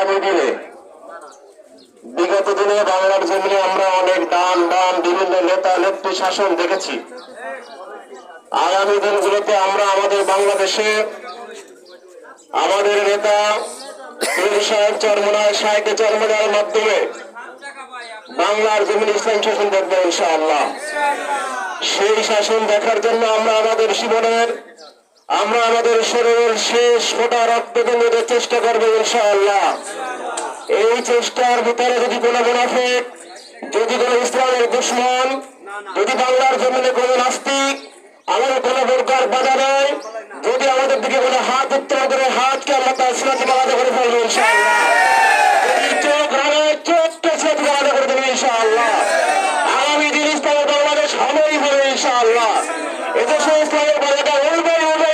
আগামী দিনে। বিগত দিনে বাংলার জমিনে আমরা অনেক দান দান বিভিন্ন নেতা, নেত্রী, শাসন দেখেছি। আগামী দিনগুলোতে আমরা আমাদের বাংলাদেশে আমাদের নেতা বাংলার জমিন ইসলাম শাসন দেখব ইনশাআল্লাহ। সেই শাসন দেখার জন্য আমরা আমাদের জীবনের আমরা আমাদের শরীরের শেষ ফোটা রক্ত জমিতে চেষ্টা করব ইনশাআল্লাহ। এই চেষ্টার ভিতরে যদি কোনো মুনাফিক, যদি কোনো ইসলামের দুশ্মন, যদি বাংলার জমিনে কোনো নাস্তিক আমাদের কোনো প্রকার বাধা নেই, যদি আমাদের দিকে কোনো হাত উত্তর করে হাতকে আমরা তার সিনা থেকে আলাদা করে ফেলব ইনশাআল্লাহ। চোখ রাঙে চোখকে সিনা থেকে আলাদা করে দেবো ইনশাআল্লাহ। আগামী দিন ইসলামের বাংলাদেশ হবেই হবে ইনশাআল্লাহ। এদেশে ইসলামের বাজারটা উঠবে